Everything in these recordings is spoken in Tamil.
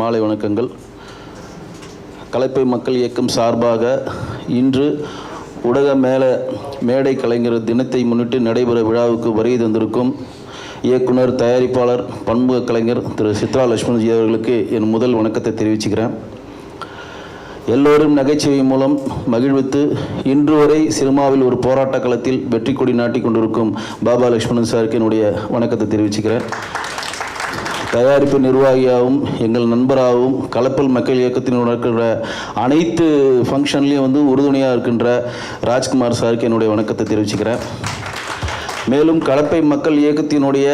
மாலை வணக்கங்கள். கலைப்பை மக்கள் இயக்கம் சார்பாக இன்று உலக மேல மேடை கலைஞர் தினத்தை முன்னிட்டு நடைபெற விழாவுக்கு வருகை தந்திருக்கும் இயக்குனர் தயாரிப்பாளர் பன்முக கலைஞர் திரு. சித்ரா லட்சுமணஜி அவர்களுக்கு என் முதல் வணக்கத்தை தெரிவிச்சுக்கிறேன். எல்லோரும் நகைச்சுவை மூலம் மகிழ்வித்து இன்று வரை சினிமாவில் ஒரு போராட்ட களத்தில் வெற்றி கொடி நாட்டி கொண்டிருக்கும் பாபா லட்சுமணன் சாருக்கு என்னுடைய வணக்கத்தை தெரிவிச்சுக்கிறேன். தயாரிப்பு நிர்வாகியாகவும் எங்கள் நண்பராகவும் கலப்பல் மக்கள் இயக்கத்தின் நடக்கிற அனைத்து ஃபங்க்ஷன்லேயும் வந்து உறுதுணையாக இருக்கின்ற ராஜ்குமார் சாருக்கு என்னுடைய வணக்கத்தை தெரிவிச்சுக்கிறேன். மேலும் கலப்பை மக்கள் இயக்கத்தினுடைய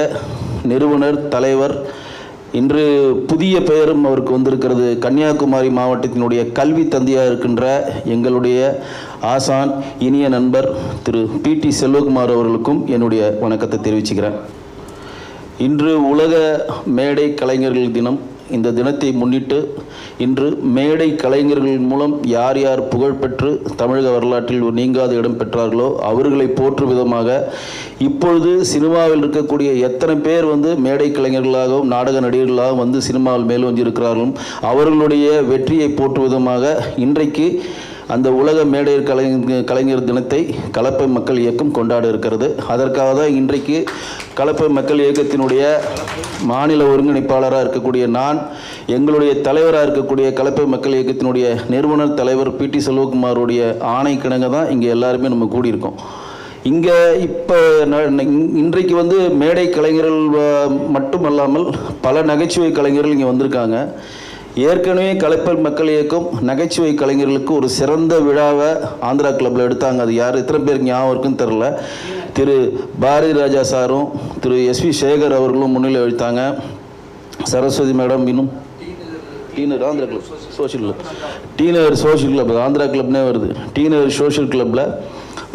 நிறுவனர் தலைவர் இன்று புதிய பெயரும் அவருக்கு வந்திருக்கிறது. கன்னியாகுமரி மாவட்டத்தினுடைய கல்வி தந்தையாக இருக்கின்ற எங்களுடைய ஆசான் இனிய நண்பர் திரு பி டி செல்வகுமார் அவர்களுக்கும் என்னுடைய வணக்கத்தை தெரிவிச்சுக்கிறேன். இன்று உலக மேடை கலைஞர்கள் தினம். இந்த தினத்தை முன்னிட்டு இன்று மேடை கலைஞர்கள் மூலம் யார் யார் புகழ்பெற்று தமிழக வரலாற்றில் ஒரு நீங்காத இடம் பெற்றார்களோ அவர்களை போற்றும் விதமாக இப்பொழுது சினிமாவில் இருக்கக்கூடிய எத்தனை பேர் வந்து மேடை கலைஞர்களாகவும் நாடக நடிகர்களாகவும் வந்து சினிமாவில் மேலோங்கி இருக்கிறார்களும் அவர்களுடைய வெற்றியை போற்றும் விதமாக இன்றைக்கு அந்த உலக மேடையர் கலைஞர் கலைஞர் தினத்தை கலப்பை மக்கள் இயக்கம் கொண்டாட இருக்கிறது. அதற்காக தான் இன்றைக்கு கலப்பை மக்கள் இயக்கத்தினுடைய மாநில ஒருங்கிணைப்பாளராக இருக்கக்கூடிய நான் எங்களுடைய தலைவராக இருக்கக்கூடிய கலப்பை மக்கள் இயக்கத்தினுடைய நிறுவனர் தலைவர் பி டி செல்வகுமாருடைய ஆணை கிணங்க தான் இங்கே எல்லாருமே நம்ம கூடியிருக்கோம். இங்கே இப்போ இன்றைக்கு வந்து மேடை கலைஞர்கள் மட்டுமல்லாமல் பல நகைச்சுவை கலைஞர்கள் இங்கே வந்திருக்காங்க. ஏற்கனவே கலைப்பல் மக்கள் இயக்கம் நகைச்சுவை கலைஞர்களுக்கு ஒரு சிறந்த விழாவை ஆந்திரா கிளப்பில் எடுத்தாங்க. அது யார்? எத்தனை பேருக்கு ஞாபகம் இருக்குன்னு தெரில திரு பாரதி ராஜா சாரும் திரு எஸ்வி சேகர் அவர்களும் முன்னிலை வைத்தாங்க சரஸ்வதி மேடம் இன்னும் dinner Andhra club social club dinner social club Andhra கிளப்னே வருது. டீனர் சோஷியல் கிளப்பில்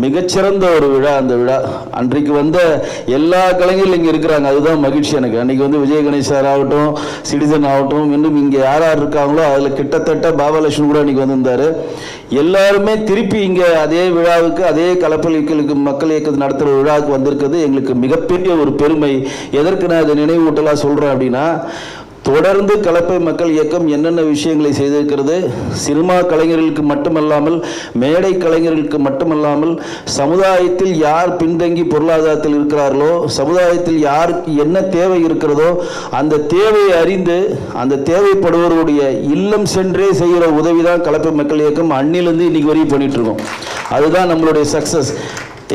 மிகச்சிறந்த ஒரு விழா அந்த விழா. அன்றைக்கு வந்த எல்லா கலைஞர்களும் இங்கே இருக்கிறாங்க. அதுதான் மகிழ்ச்சி எனக்கு. அன்றைக்கி வந்து விஜய கணேஷ் சார் ஆகட்டும் சிட்டிசன் ஆகட்டும் இன்னும் இங்கே யார் யார் இருக்காங்களோ அதில் கிட்டத்தட்ட பாபாலட்சுமி கூட அன்றைக்கி வந்திருந்தார். எல்லாருமே திருப்பி இங்கே அதே விழாவுக்கு அதே கலப்பலிகளுக்கு மக்கள் இயக்கத்தை நடத்துகிற விழாவுக்கு வந்திருக்கிறது எங்களுக்கு மிகப்பெரிய ஒரு பெருமை. எதற்கு நான் இதை நினைவூட்டலாக சொல்கிறேன் அப்படின்னா தொடர்ந்து கலப்பை மக்கள் இயக்கம் என்னென்ன விஷயங்களை செய்திருக்கிறது? சினிமா கலைஞர்களுக்கு மட்டுமல்லாமல் மேடை கலைஞர்களுக்கு மட்டுமல்லாமல் சமுதாயத்தில் யார் பின்தங்கி பொருளாதாரத்தில் இருக்கிறார்களோ சமுதாயத்தில் யாருக்கு என்ன தேவை இருக்கிறதோ அந்த தேவையை அறிந்து அந்த தேவைப்படுவருடைய இல்லம் சென்றே செய்கிற உதவி தான் கலப்பை மக்கள் இயக்கம். அன்னிலிருந்து இன்னைக்கு வரையும் பண்ணிட்டு இருக்கோம். அதுதான் நம்மளுடைய சக்ஸஸ்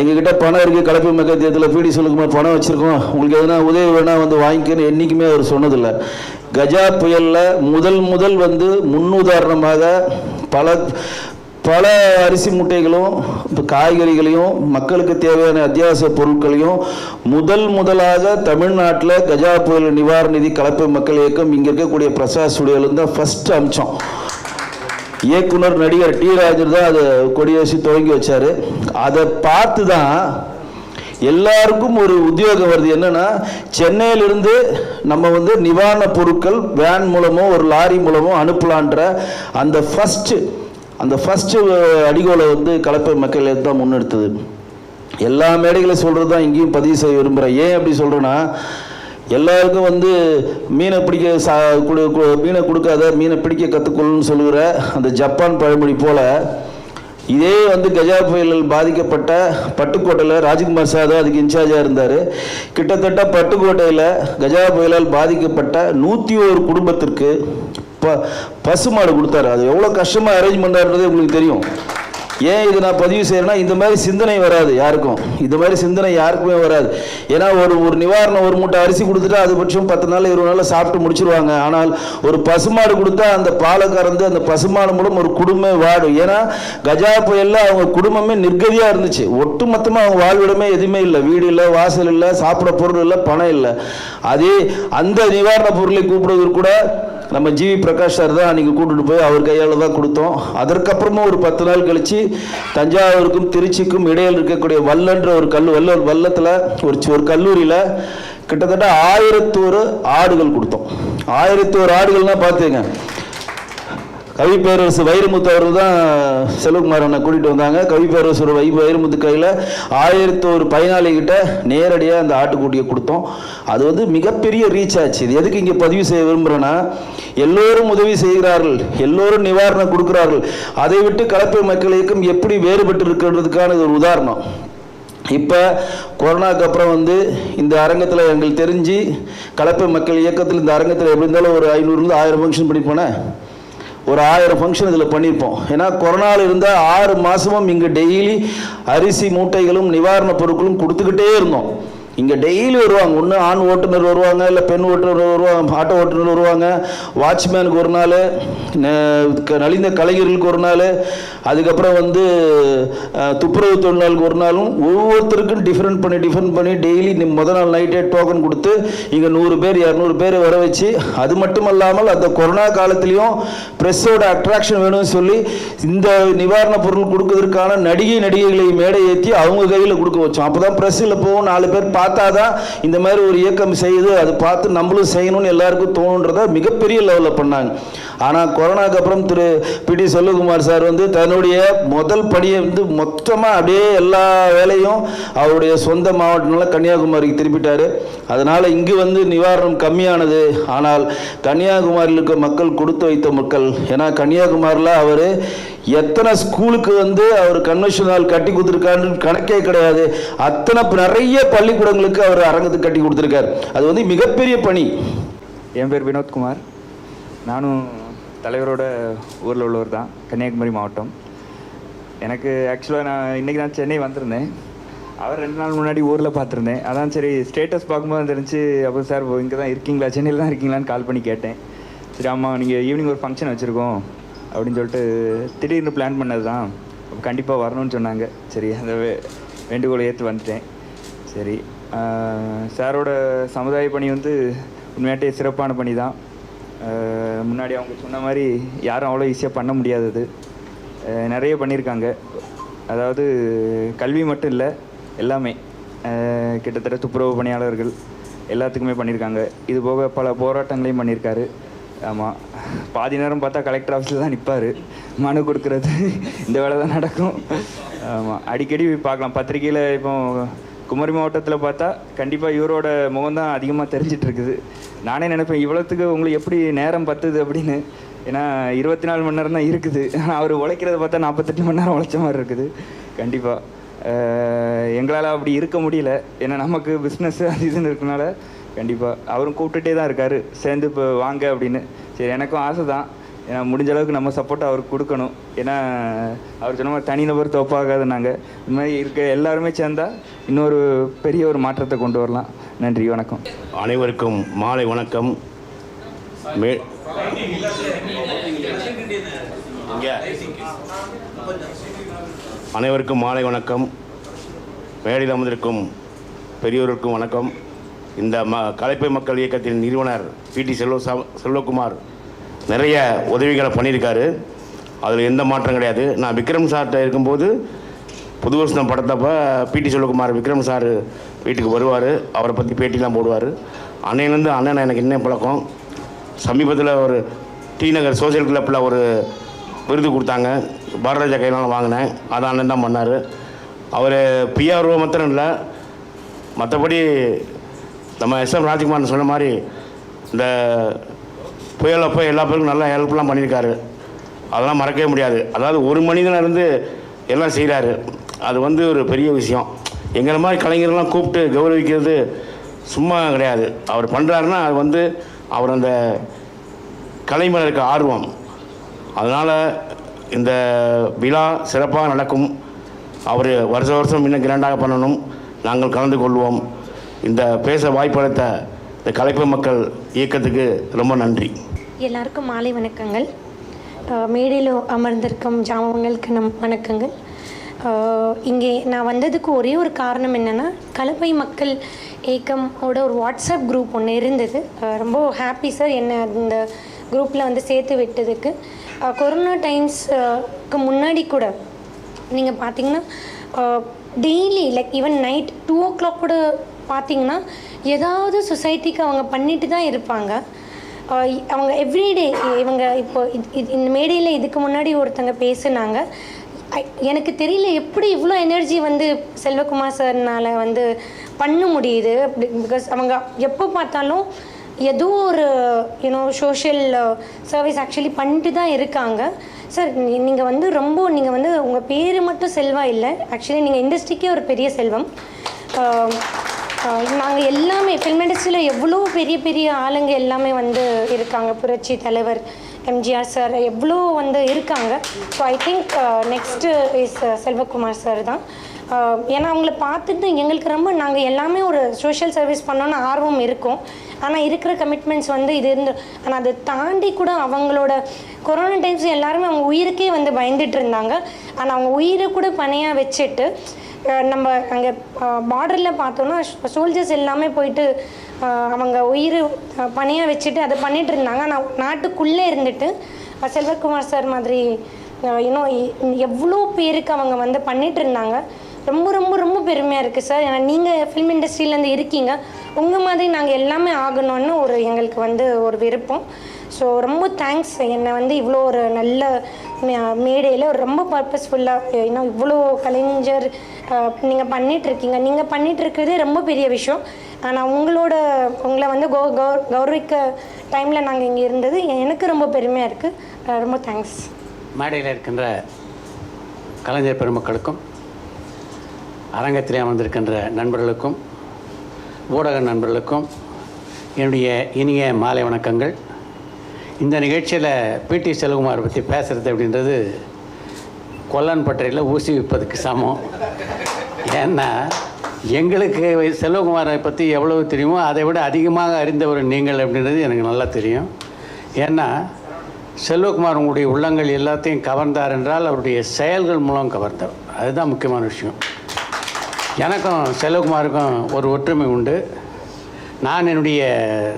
எங்ககிட்ட பணம் இருக்குது கலப்பை மக்கள் தேர்தலில் பீடி சொல்லுக்குமா பணம் வச்சுருக்கோம். உங்களுக்கு எதனா உதவி வேணால் வந்து வாங்கிக்கன்னு என்றைக்குமே அவர் சொன்னதில்லை. கஜா புயலில் முதல் முதல் வந்து முன்னுதாரணமாக பல பல அரிசி மூட்டைகளும் இப்போ காய்கறிகளையும் மக்களுக்கு தேவையான அத்தியாவசிய பொருட்களையும் முதல் முதலாக தமிழ்நாட்டில் கஜா புயல் நிவாரண நிதி கலப்பை மக்கள் இயக்கம் இங்கே இருக்கக்கூடிய பிரசாத் ஸ்டுடியோலேருந்து தான் ஃபஸ்ட்டு அமிச்சோம். இயக்குனர் நடிகர் டி ராஜர் தான் அதை கொடியேசி துவங்கி வச்சார். அதை பார்த்து தான் எல்லாருக்கும் ஒரு உத்தியோகம் வருது. என்னன்னா சென்னையிலிருந்து நம்ம வந்து நிவாரண பொருட்கள் வேன் மூலமோ ஒரு லாரி மூலமோ அனுப்பலான்ற அந்த ஃபஸ்ட்டு அந்த ஃபஸ்ட்டு அடிகோலை வந்து கலப்பை மக்கள் தான் முன்னெடுத்தது. எல்லா மேடைகளையும் சொல்கிறது தான் இங்கேயும் பதிவு செய்ய விரும்புகிறேன் ஏன் அப்படி சொல்கிறேன்னா எல்லாருக்கும் வந்து மீனை பிடிக்க சா கொடு மீனை கொடுக்காத மீனை பிடிக்க கற்றுக்கொள்ளுன்னு சொல்லுகிற அந்த ஜப்பான் பழமொழி போல் இதே வந்து கஜா புயலில் பாதிக்கப்பட்ட பட்டுக்கோட்டையில் ராஜ்குமார் சார் தான் அதுக்கு இன்சார்ஜாக இருந்தார். கிட்டத்தட்ட பட்டுக்கோட்டையில் கஜா புயலால் பாதிக்கப்பட்ட நூற்றி ஒரு குடும்பத்திற்கு ப பசுமாடு கொடுத்தாரு. அது எவ்வளோ கஷ்டமாக அரேஞ்ச் பண்ணாருன்றதே உங்களுக்கு தெரியும். ஏன் இது நான் பதிவு செய்யறேன்னா இந்த மாதிரி சிந்தனை வராது யாருக்கும். இந்த மாதிரி சிந்தனை யாருக்குமே வராது. ஏன்னா ஒரு ஒரு நிவாரணம் ஒரு மூட்டை அரிசி கொடுத்துட்டா அது பட்சம் பத்து நாள் இருபது நாளில் சாப்பிட்டு முடிச்சிருவாங்க. ஆனால் ஒரு பசுமாடு கொடுத்தா அந்த பாலை கறந்து அந்த பசுமாடு மூலம் ஒரு குடும்பமே வாடும். ஏன்னா கஜா புயலில் அவங்க குடும்பமே நிர்கதியாக இருந்துச்சு. ஒட்டுமொத்தமாக அவங்க வாழ்விடமே எதுவுமே இல்லை. வீடு இல்லை வாசல் இல்லை சாப்பிட பொருள் இல்லை பணம் இல்லை. அதே அந்த நிவாரண பொருளை கூப்பிடுவதற்கு கூட நம்ம ஜிவி பிரகாஷ் சார் தான் அன்றைக்கி கூட்டிகிட்டு போய் அவர் கையால் தான் கொடுத்தோம். அதற்கப்புறமும் ஒரு பத்து நாள் கழித்து தஞ்சாவூருக்கும் திருச்சிக்கும் இடையில் இருக்கக்கூடிய வல்லன்ற ஒரு கல் வல்ல வல்லத்தில் ஒரு ஒரு கல்லூரியில் கிட்டத்தட்ட ஆயிரத்தோரு ஆடுகள் கொடுத்தோம். ஆயிரத்தோரு ஆடுகள்னா பார்த்துங்க கவி பேரரசு வைரமுத்து அவர் தான் செல்வகுமார் அண்ணன் கூட்டிகிட்டு வந்தாங்க. கவி பேரரசு வை வைரமுத்து கையில் ஆயிரத்தி ஒரு பயனாளிகிட்ட நேரடியாக அந்த ஆட்டுக்குட்டியை கொடுத்தோம். அது வந்து மிகப்பெரிய ரீச் ஆச்சு. இது எதுக்கு இங்கே பதிவு செய்ய விரும்புகிறேன்னா எல்லோரும் உதவி செய்கிறார்கள். எல்லோரும் நிவாரணம் கொடுக்கிறார்கள். அதை விட்டு கலப்பை மக்கள் இயக்கம் எப்படி வேறுபட்டு இருக்கிறதுக்கான ஒரு உதாரணம். இப்போ கொரோனாக்கு அப்புறம் வந்து இந்த அரங்கத்தில் எங்களுக்கு தெரிஞ்சு கலப்பை மக்கள் இயக்கத்தில் இந்த அரங்கத்தில் எப்படி இருந்தாலும் ஒரு ஐநூறுலேருந்து ஆயிரம் ஃபங்க்ஷன் பண்ணி போனேன். ஒரு ஆயிரம் ஃபங்க்ஷன் இதில் பண்ணியிருப்போம் ஏன்னா கொரோனாவில் இருந்தால் ஆறு மாதமும் இங்கே டெய்லி அரிசி மூட்டைகளும் நிவாரணப் பொருட்களும் கொடுத்துக்கிட்டே இருந்தோம். இங்கே டெய்லி வருவாங்க. ஒன்று ஆண் ஓட்டுநர் வருவாங்க இல்லை பெண் ஓட்டுநர் வருவாங்க ஆட்டோ ஓட்டுநர் வருவாங்க. வாட்ச்மேனுக்கு ஒரு நாள் க- நலிந்த கலைஞர்களுக்கு ஒரு நாள். அதுக்கப்புறம் வந்து துப்புரவு தொழிலாளருக்கு ஒரு நாளும். ஒவ்வொருத்தருக்கும் டிஃப்ரெண்ட் பண்ணி டிஃப்ரெண்ட் பண்ணி டெய்லி முத நாள் நைட்டே டோக்கன் கொடுத்து இங்கே நூறு பேர் இரநூறு பேர் வர வச்சு அது மட்டும் அல்லாமல் அந்த கொரோனா காலத்துலேயும் ப்ரெஸ்ஸோட அட்ராக்ஷன் வேணும்னு சொல்லி இந்த நிவாரணப் பொருள் கொடுக்கறதுக்கான நடிகை நடிகைகளை மேடை ஏற்றி அவங்க கையில் கொடுக்க வச்சோம். அப்போ தான் ப்ரெஸ்ஸில் போகும். நாலு பேர் பா பார்த்தா தான் இந்த மாதிரி ஒரு இயக்கம் செய்யுது அது பார்த்து நம்மளும் செய்யணும்னு எல்லாருக்கும் தோணுன்றத மிகப்பெரிய லெவலில் பண்ணாங்க. ஆனால் கொரோனாக்கு அப்புறம் திரு பி டி செல்வகுமார் சார் வந்து தன்னுடைய முதல் பணியை வந்து மொத்தமாக அப்படியே எல்லா வேலையும் அவருடைய சொந்த மாவட்டம்ல கன்னியாகுமரிக்கு திருப்பிட்டார் அதனால் இங்கு வந்து நிவாரணம் கம்மியானது. ஆனால் கன்னியாகுமரியில் இருக்க மக்கள் கொடுத்து வைத்த மக்கள் ஏன்னா கன்னியாகுமரியில் அவர் எத்தனை ஸ்கூலுக்கு வந்து அவர் கன்வென்ஷன் ஹால் கட்டி கொடுத்துருக்கான்னு கணக்கே கிடையாது. அத்தனை நிறைய பள்ளிக்கூடங்களுக்கு அவர் அரங்கத்துக்கு கட்டி கொடுத்துருக்காரு. அது வந்து மிகப்பெரிய பணி. என் பேர் வினோத்குமார் நானும் தலைவரோட ஊரில் உள்ளவர் தான். கன்னியாகுமரி மாவட்டம். எனக்கு ஆக்சுவலாக நான் இன்றைக்கி தான் சென்னை வந்திருந்தேன். அவர் ரெண்டு நாள் முன்னாடி ஊரில் பார்த்துருந்தேன். அதான் சரி ஸ்டேட்டஸ் பார்க்கும்போது தெரிஞ்சு அப்போ சார் இங்கே தான் இருக்கீங்களா? சென்னையில் தான் இருக்கீங்களான்னு கால் பண்ணி கேட்டேன். சரி ஆமாம் நீங்கள் ஈவினிங் ஒரு ஃபங்க்ஷன் வச்சுருக்கோம் அப்படின்னு சொல்லிட்டு திடீர்னு பிளான் பண்ணது தான் கண்டிப்பாக வரணும்னு சொன்னாங்க. சரி அந்த வேண்டுகோளை ஏற்று வந்துட்டேன். சரி சாரோட சமுதாய பணி வந்து உண்மையாட்டே சிறப்பான பணி தான். முன்னாடி அவங்க சொன்ன மாதிரி யாரும் அவ்வளோ ஈஸியாக பண்ண முடியாதது. நிறைய பண்ணியிருக்காங்க. அதாவது கல்வி மட்டும் இல்லை எல்லாமே. கிட்டத்தட்ட துப்புரவு பணியாளர்கள் எல்லாத்துக்குமே பண்ணியிருக்காங்க. இது போக பல போராட்டங்களையும் பண்ணியிருக்காரு. ஆமாம் பாதி நேரம் பார்த்தா கலெக்டர் ஆஃபீஸில் தான் நிற்பார் மனு கொடுக்கறது. இந்த வேலை தான் நடக்கும். ஆமாம் அடிக்கடி பார்க்கலாம். பத்திரிக்கையில் இப்போ குமரி மாவட்டத்தில் பார்த்தா கண்டிப்பாக இவரோட முகம் தான் அதிகமாக தெரிஞ்சிட்டு இருக்குது நானே நினைப்பேன் இவ்வளோத்துக்கு உங்களுக்கு எப்படி நேரம் பத்துது அப்படின்னு. ஏன்னா இருபத்தி நாலு மணி நேரம் தான் இருக்குது. ஆனால் அவர் உழைக்கிறத பார்த்தா நாற்பத்தெட்டு மணி நேரம் உழைச்ச மாதிரி இருக்குது. கண்டிப்பாக எங்களால் அப்படி இருக்க முடியல. ஏன்னா நமக்கு பிஸ்னஸ் அது இதுன்னு இருக்கனால கண்டிப்பாக அவரும் கூப்பிட்டுட்டே தான் இருக்கார். சேர்ந்து இப்போ வாங்க அப்படின்னு. சரி எனக்கும் ஆசை தான் ஏன்னா முடிஞ்ச அளவுக்கு நம்ம சப்போர்ட் அவருக்கு கொடுக்கணும். ஏன்னா அவர் சொன்ன மாதிரி தனிநபர் தோப்பாகாத நாங்கள் இந்த மாதிரி இருக்க எல்லாருமே சேர்ந்தா இன்னொரு பெரிய ஒரு மாற்றத்தை கொண்டு வரலாம். நன்றி வணக்கம். அனைவருக்கும் மாலை வணக்கம். மே அனைவருக்கும் மாலை வணக்கம். மேடையில் அமர்ந்திருக்கும் பெரியோருக்கும் வணக்கம். இந்த ம கலைப்பை மக்கள் இயக்கத்தின் நிறுவனர் பி டி செல்வ செல்வகுமார் நிறைய உதவிகளை பண்ணியிருக்காரு. அதில் எந்த மாற்றம் கிடையாது. நான் விக்ரம் சார்கிட்ட இருக்கும்போது புது வருஷம் படத்தப்ப பிடி செல்வகுமார் விக்ரம் சார் வீட்டுக்கு வருவார். அவரை பற்றி பேட்டிலாம் போடுவார். அன்னையிலேருந்து அண்ணன் எனக்கு என்ன பழக்கம். சமீபத்தில் ஒரு டி நகர் சோசியல் கிளப்பில் ஒரு விருது கொடுத்தாங்க. பாரதராஜா கையினால் வாங்கினேன். அதை அண்ணன் தான் பண்ணார். அவர் பிஆர்ஓ மாத்திரம் இல்லை. மற்றபடி நம்ம எஸ்எம் ராஜ்குமார் சொன்ன மாதிரி இந்த புயலப்போ எல்லா பேருக்கும் நல்லா ஹெல்ப்லாம் பண்ணியிருக்காரு. அதெல்லாம் மறக்கவே முடியாது. அதாவது ஒரு மனிதனா இருந்து எல்லாம் செய்கிறாரு அது வந்து ஒரு பெரிய விஷயம். எங்களை மாதிரி கலைஞர்கள்லாம் கூப்பிட்டு கௌரவிக்கிறது சும்மா கிடையாது. அவர் பண்ணுறாருன்னா அது வந்து அவர் அந்த கலை இருக்க ஆர்வம். அதனால் இந்த விழா சிறப்பாக நடக்கும். அவர் வருஷ வருஷம் இன்னும் கிராண்டாக பண்ணணும். நாங்கள் கலந்து கொள்வோம். இந்த பேச வாய்ப்பளித்த இந்த கலைப்பு மக்கள் இயக்கத்துக்கு ரொம்ப நன்றி. எல்லாருக்கும் மாலை வணக்கங்கள். மேடையில் அமர்ந்திருக்கும் ஜாமங்களுக்கு நம் வணக்கங்கள். இங்கே நான் வந்ததுக்கு ஒரே ஒரு காரணம் என்னென்னா கலப்பை மக்கள் ஏக்கமோட ஒரு வாட்ஸ்அப் குரூப் ஒன்று இருந்தது. ரொம்ப ஹாப்பி சார் என்னை அந்த குரூப்பில் வந்து சேர்த்து விட்டதுக்கு. கொரோனா டைம்ஸ்க்கு முன்னாடி கூட நீங்கள் பார்த்தீங்கன்னா daily like even night two o'clock கூட பார்த்தீங்கன்னா ஏதாவது சொசைட்டிக்கு அவங்க பண்ணிட்டு தான் இருப்பாங்க. அவங்க எவ்ரிடே இவங்க இப்போ இது- இது- இந்த மேடையில் இதுக்கு முன்னாடி ஒருத்தங்க பேசுனாங்க. எனக்கு தெரியல எப்படி இவ்வளோ எனர்ஜி வந்து செல்வகுமார் சார்னால் வந்து பண்ண முடியுது. பிகாஸ் அவங்க எப்போ பார்த்தாலும் ஏதோ ஒரு யூனோ சோஷியல் சர்வீஸ் ஆக்சுவலி பண்ணிட்டு தான் இருக்காங்க. சார் நீங்கள் வந்து ரொம்ப நீங்கள் வந்து உங்கள் பேர் மட்டும் செல்வா இல்லை. ஆக்சுவலி நீங்கள் இண்டஸ்ட்ரிக்கே ஒரு பெரிய செல்வம். நாங்கள் எல்லாமே ஃபில்ம் இண்டஸ்ட்ரியில் எவ்வளோ பெரிய பெரிய ஆளுங்க எல்லாமே வந்து இருக்காங்க. புரட்சி தலைவர் எம்ஜிஆர் சார் எவ்வளோ வந்து இருக்காங்க. So I think next is Selvakumar sir தான். ஏன்னா அவங்கள பார்த்துட்டு எங்களுக்கு ரொம்ப நாங்கள் எல்லாமே ஒரு சோஷியல் சர்வீஸ் பண்ணோன்னு ஆர்வம் இருக்கும். ஆனால் இருக்கிற கமிட்மெண்ட்ஸ் வந்து இது இருந்து ஆனால் அதை தாண்டி கூட அவங்களோட கொரோனா டைம்ஸ் எல்லாருமே அவங்க உயிருக்கே வந்து பயந்துட்டு இருந்தாங்க. ஆனால் அவங்க உயிரை கூட பணையாக வச்சுட்டு நம்ம அங்கே பார்டரில் பார்த்தோன்னா சோல்ஜர்ஸ் எல்லாமே போயிட்டு அவங்க உயிர் பணியாக வச்சுட்டு அதை பண்ணிகிட்டு இருந்தாங்க. ஆனால் நாட்டுக்குள்ளே இருந்துட்டு செல்வக்குமார் செல்வகுமார் சார் மாதிரி இன்னும் எவ்வளோ பேருக்கு அவங்க வந்து பண்ணிட்டு இருந்தாங்க. ரொம்ப ரொம்ப ரொம்ப பெருமையாக இருக்குது சார். ஏன்னா நீங்கள் ஃபிலிம் இண்டஸ்ட்ரியிலேருந்து இருக்கீங்க. உங்கள் மாதிரி நாங்கள் எல்லாமே ஆகணும்னு ஒரு எங்களுக்கு வந்து ஒரு விருப்பம். ஸோ ரொம்ப தேங்க்ஸ் என்னை வந்து இவ்வளோ ஒரு நல்ல மேடையில் ரொம்ப பர்பஸ்ஃபுல்லாக இன்னும் இவ்வளோ கலைஞர் நீங்கள் பண்ணிகிட்ருக்கீங்க நீங்கள் பண்ணிகிட்ருக்கிறது ரொம்ப பெரிய விஷயம். ஆனால் உங்களோட உங்களை வந்து கௌ கௌ கௌரவிக்க டைமில் நாங்கள் இங்கே இருந்தது எனக்கு ரொம்ப பெருமையாக இருக்குது ரொம்ப தேங்க்ஸ் மேடையில் இருக்கின்ற கலைஞர் பெருமக்களுக்கும் அரங்கத்திலே அமர்ந்திருக்கின்ற நண்பர்களுக்கும் ஊடக நண்பர்களுக்கும் என்னுடைய இனிய மாலை வணக்கங்கள். இந்த நிகழ்ச்சியில் பிடி செல்குமார் பற்றி பேசுகிறது அப்படின்றது கொல்லன் பட்டறையில் ஊசி விற்பதுக்கு சமம். ஏன்னா எங்களுக்கு செல்வகுமாரை பற்றி எவ்வளவு தெரியுமோ அதை விட அதிகமாக அறிந்தவர் நீங்கள் அப்படின்றது எனக்கு நல்லா தெரியும். ஏன்னா செல்வகுமார் உங்களுடைய உள்ளங்கள் எல்லாத்தையும் கவர்ந்தார் என்றால் அவருடைய செயல்கள் மூலம் கவர்ந்தவர் அதுதான் முக்கியமான விஷயம். எனக்கும் செல்வகுமாருக்கும் ஒரு ஒற்றுமை உண்டு. நான் என்னுடைய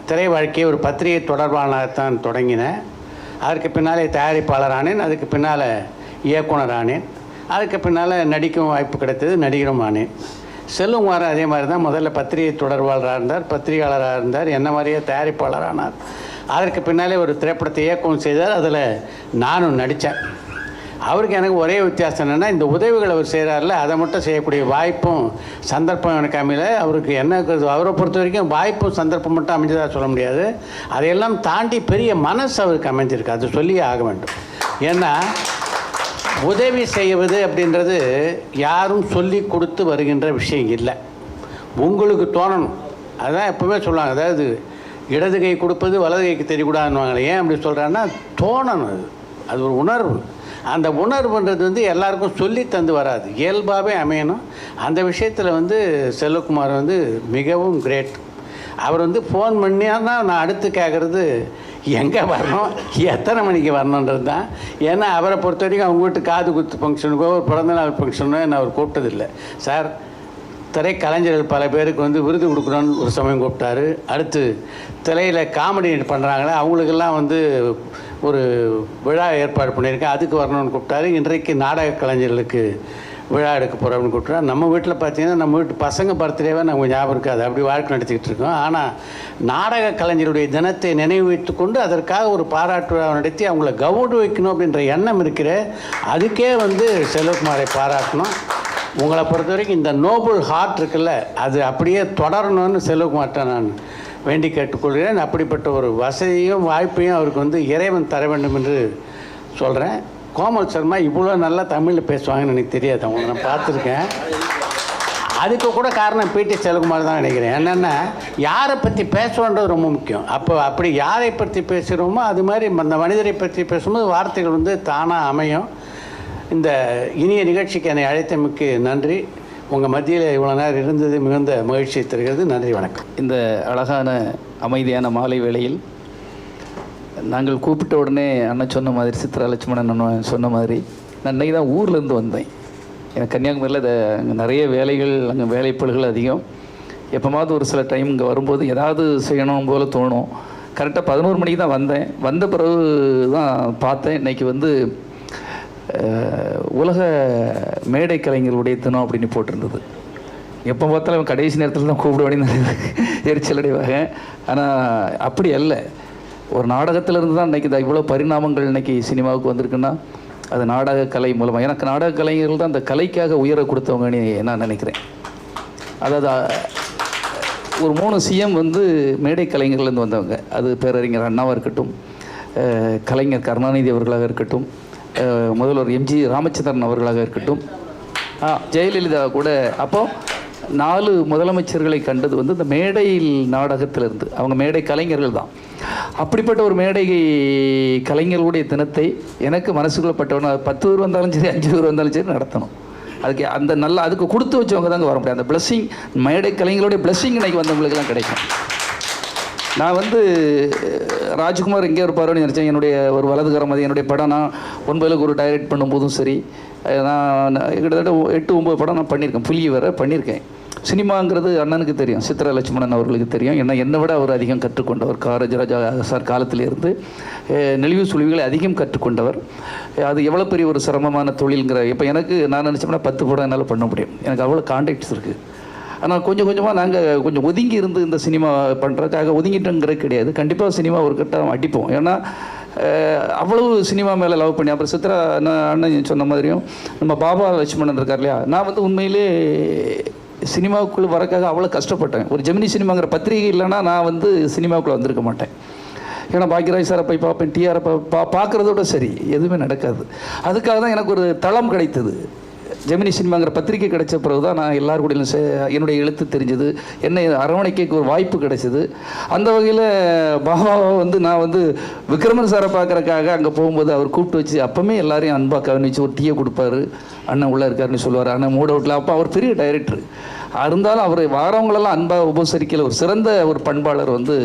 திரை வாழ்க்கையை ஒரு பத்திரிகை தொடர்பாளராகத்தான் தொடங்கினேன். அதற்கு பின்னாலே தயாரிப்பாளரானேன் அதுக்கு பின்னால் இயக்குனர் ஆனேன் அதுக்கு பின்னால் நடிக்கும் வாய்ப்பு கிடைத்தது நடிகரும் ஆனேன் செல்வகுமார் அதே மாதிரி தான் முதல்ல பத்திரிகை தொடர்பாளராக இருந்தார் பத்திரிகையாளராக இருந்தார் என்ன மாதிரியே தயாரிப்பாளரானார். அதற்கு பின்னாலே ஒரு திரைப்படத்தை இயக்கம் செய்தார் அதில் நானும் நடித்தேன். அவருக்கு எனக்கு ஒரே வித்தியாசம் என்னென்னா இந்த உதவிகள் அவர் செய்கிறாரில்ல அதை மட்டும் செய்யக்கூடிய வாய்ப்பும் சந்தர்ப்பம் எனக்கு அமையல. அவருக்கு என்ன அவரை பொறுத்த வரைக்கும் வாய்ப்பும் சந்தர்ப்பம் மட்டும் அமைஞ்சதாக சொல்ல முடியாது. அதையெல்லாம் தாண்டி பெரிய மனசு அவருக்கு அமைஞ்சிருக்கு. அது சொல்லியே ஆக வேண்டும். ஏன்னா உதவி செய்வது அப்படின்றது யாரும் சொல்லி கொடுத்து வருகின்ற விஷயம் இல்லை. உங்களுக்கு தோணணும். அதுதான் எப்போவுமே சொல்லுவாங்க. அதாவது இடது கை கொடுப்பது வலது கைக்கு தெரியக்கூடாதுன்னு ஏன் அப்படி சொல்கிறாங்கன்னா தோணணும் அது. அது ஒரு உணர்வு. அந்த உணர்வுன்றது வந்து எல்லாருக்கும் சொல்லி தந்து வராது. இயல்பாகவே அமையணும். அந்த விஷயத்தில் வந்து செல்வகுமார் வந்து மிகவும் கிரேட். அவர் வந்து ஃபோன் பண்ணியானா நான் அடுத்து கேட்குறது எங்கே வரணும் எத்தனை மணிக்கு வரணுன்றது தான். ஏன்னா அவரை பொறுத்த வரைக்கும் அவங்க வீட்டு காது குத்து ஃபங்க்ஷனுக்கோ ஒரு பிறந்தநாள் ஃபங்க்ஷனோ என்ன அவர் கூப்பிட்டதில்லை. சார் திரைக்கலைஞர்கள் பல பேருக்கு வந்து விருது கொடுக்கணும்னு ஒரு சமயம் கூப்பிட்டாரு. அடுத்து திரையில் காமெடி பண்ணுறாங்களே அவங்களுக்கெல்லாம் வந்து ஒரு விழா ஏற்பாடு பண்ணியிருக்கேன். அதுக்கு வரணும்னு கூப்பிட்டாரு. இன்றைக்கு நாடக கலைஞர்களுக்கு விழா எடுக்க போகிறோம்னு கூப்பிட்டா நம்ம வீட்டில் பார்த்தீங்கன்னா நம்ம வீட்டு பசங்க பர்த்டேவே நமக்கு ஞாபகம் இருக்காது. அப்படி வாழ்க்கை நடத்திக்கிட்டு இருக்கோம். ஆனால் நாடக கலைஞருடைய தினத்தை நினைவு வைத்து கொண்டு அதற்காக ஒரு பாராட்டு விழா நடத்தி அவங்கள கௌரவிக்கணும் அப்படின்ற எண்ணம் இருக்கிற அதுக்கே வந்து செல்வகுமாரை பாராட்டணும். உங்களை பொறுத்த வரைக்கும் இந்த நோபல் ஹார்ட் இருக்குல்ல அது அப்படியே தொடரணும்னு செல்வகுமார்கிட்ட நான் வேண்டி கேட்டுக்கொள்கிறேன். அப்படிப்பட்ட ஒரு வசதியும் வாய்ப்பையும் அவருக்கு வந்து இறைவன் தர வேண்டும் என்று சொல்கிறேன் கோமல் சர்மா இவ்வளோ நல்லா தமிழில் பேசுவாங்கன்னு எனக்கு தெரியாது. அவங்க நான் பார்த்துருக்கேன். அதுக்கு கூட காரணம் பிடி செல்குமார் தான் நினைக்கிறேன். என்னென்னா யாரை பற்றி பேசுவோன்றது ரொம்ப முக்கியம். அப்போ அப்படி யாரை பற்றி பேசுகிறோமோ அது மாதிரி அந்த மனிதரை பற்றி பேசும்போது வார்த்தைகள் வந்து தானாக அமையும். இந்த இனிய நிகழ்ச்சிக்கு என்னை அழைத்தமைக்கு நன்றி. உங்கள் மத்தியில் இவ்வளோ நேரம் இருந்தது மிகுந்த மகிழ்ச்சியை தருகிறது. நன்றி வணக்கம். இந்த அழகான அமைதியான மாலை வேளையில் நாங்கள் கூப்பிட்ட உடனே அண்ணன் சொன்ன மாதிரி சித்ரா லட்சுமணன் அண்ணன் சொன்ன மாதிரி நான் இன்றைக்கி தான் ஊர்லேருந்து வந்தேன். எனக்கு கன்னியாகுமரியில் இதை அங்கே நிறைய வேலைகள் அங்கே வேலைப்பழுகள் அதிகம். எப்போமாவது ஒரு சில டைம் இங்கே வரும்போது ஏதாவது செய்யணும் போல் தோணும். கரெக்டாக பதினோரு மணிக்கு தான் வந்தேன். வந்த பிறகு தான் பார்த்தேன். இன்னைக்கு வந்து உலக மேடை கலைஞர்களுடைய தினம் அப்படின்னு போட்டிருந்தது. எப்போ பார்த்தாலும் கடைசி நேரத்தில் தான் கூப்பிடுவானு எரிச்சல் அடைவாங்க. ஆனால் அப்படி அல்ல. ஒரு நாடகத்திலிருந்து தான் இன்றைக்கி இவ்வளோ பரிணாமங்கள் இன்னைக்கு சினிமாவுக்கு வந்திருக்குன்னா அது நாடக கலை மூலமாக எனக்கு நாடக கலைஞர்கள் தான் அந்த கலைக்காக உயர கொடுத்தவங்கன்னு நான் நினைக்கிறேன். அதாவது ஒரு மூணு சிஎம் வந்து மேடை கலைஞர்கள்லேருந்து வந்தவங்க. அது பேரறிஞர் அண்ணாவாக இருக்கட்டும் கலைஞர் கருணாநிதி அவர்களாக இருக்கட்டும் முதல்வர் எம்ஜி ராமச்சந்திரன் அவர்களாக இருக்கட்டும். ஜெயலலிதா கூட. அப்போ நாலு முதலமைச்சர்களை கண்டது வந்து இந்த மேடையில் நாடகத்திலிருந்து. அவங்க மேடை கலைஞர்கள் தான். அப்படிப்பட்ட ஒரு மேடை கலைஞர்களுடைய தினத்தை எனக்கு மனசுக்குள்ள பட்டவன பத்து பேர் வந்தாலும் சரி அஞ்சு பேர் வந்தாலும் சரி நடத்தணும். அதுக்கு அந்த நல்ல அதுக்கு கொடுத்து வச்சவங்க தாங்க வர முடியாது அந்த பிளஸ்ஸிங் மேடை கலைஞர்களுடைய பிளஸ்ஸிங் இன்னைக்கு வந்தவங்களுக்கெல்லாம் கிடைக்கும். நான் வந்து ராஜ்குமார் எங்கே இருப்பாரோன்னு நினச்சேன். என்னுடைய ஒரு வலதுகரம் அது என்னுடைய படம். நான் ஒன்பதுக்கு ஒரு டைரக்ட் பண்ணும்போதும் சரி. நான் கிட்டத்தட்ட எட்டு ஒம்பது படம் நான் பண்ணியிருக்கேன். புலி வர பண்ணியிருக்கேன். சினிமாங்கிறது அண்ணனுக்கு தெரியும். சித்ரா லட்சுமணன் அவர்களுக்கு தெரியும். என்ன என்னை விட அவர் அதிகம் கற்றுக்கொண்டவர். காரஜராஜா சார் காலத்திலிருந்து நெளிவு சுழிவுகளை அதிகம் கற்றுக்கொண்டவர். அது எவ்வளோ பெரிய ஒரு சிரமமான தொழில்ங்கிற இப்போ எனக்கு நான் நினச்சோம்னா பத்து படம் என்னால் பண்ண முடியும். எனக்கு அவ்வளோ கான்டாக்ட்ஸ் இருக்குது ஆனால் கொஞ்சம் கொஞ்சமாக நாங்கள் கொஞ்சம் ஒதுங்கி இருந்து இந்த சினிமா பண்ணுறதுக்காக ஒதுங்கிட்டோங்கிறது கிடையாது. கண்டிப்பாக சினிமா ஒரு கட்டம் அடிப்போம். ஏன்னா அவ்வளவு சினிமா மேலே லவ் பண்ணி அப்புறம் சித்ரா அண்ணன் அண்ணன் சொன்ன மாதிரியும் நம்ம பாபா லட்சுமணன் இருக்கார் இல்லையா? நான் வந்து உண்மையிலே சினிமாவுக்குள்ளே வரக்காக அவ்வளோ கஷ்டப்பட்டேன். ஒரு ஜெமினி சினிமாங்கிற பத்திரிகை இல்லைன்னா நான் வந்து சினிமாவுக்குள்ளே வந்திருக்க மாட்டேன். ஏன்னா பாக்யராஜ் சாரை போய் பார்ப்பேன் டிஆரை பா பார்க்குறதோட சரி எதுவுமே நடக்காது. அதுக்காக தான் எனக்கு ஒரு தளம் கிடைத்தது. ஜெமினி சினிமாங்கிற பத்திரிக்கை கிடைச்ச பிறகு தான் நான் எல்லார் கூடயும் என்னுடைய எழுத்து தெரிஞ்சது. என்னை அரவணைக்கு ஒரு வாய்ப்பு கிடைச்சது. அந்த வகையில் பாபாவை வந்து நான் வந்து விக்ரமன் சாரை பார்க்குறக்காக அங்கே போகும்போது அவர் கூப்பிட்டு வச்சு அப்போவுமே எல்லாரையும் அன்பாக கவனிச்சு ஒரு டீயை கொடுப்பாரு. அண்ணன் உள்ளே இருக்காருன்னு சொல்லுவார். அண்ணன் மூட் அவுட்டில் அப்போ அவர் பெரிய டைரக்டர். இருந்தாலும் அவர் வாரவங்களெல்லாம் அன்பாக உபசரிக்கல ஒரு சிறந்த ஒரு பண்பாளர் வந்து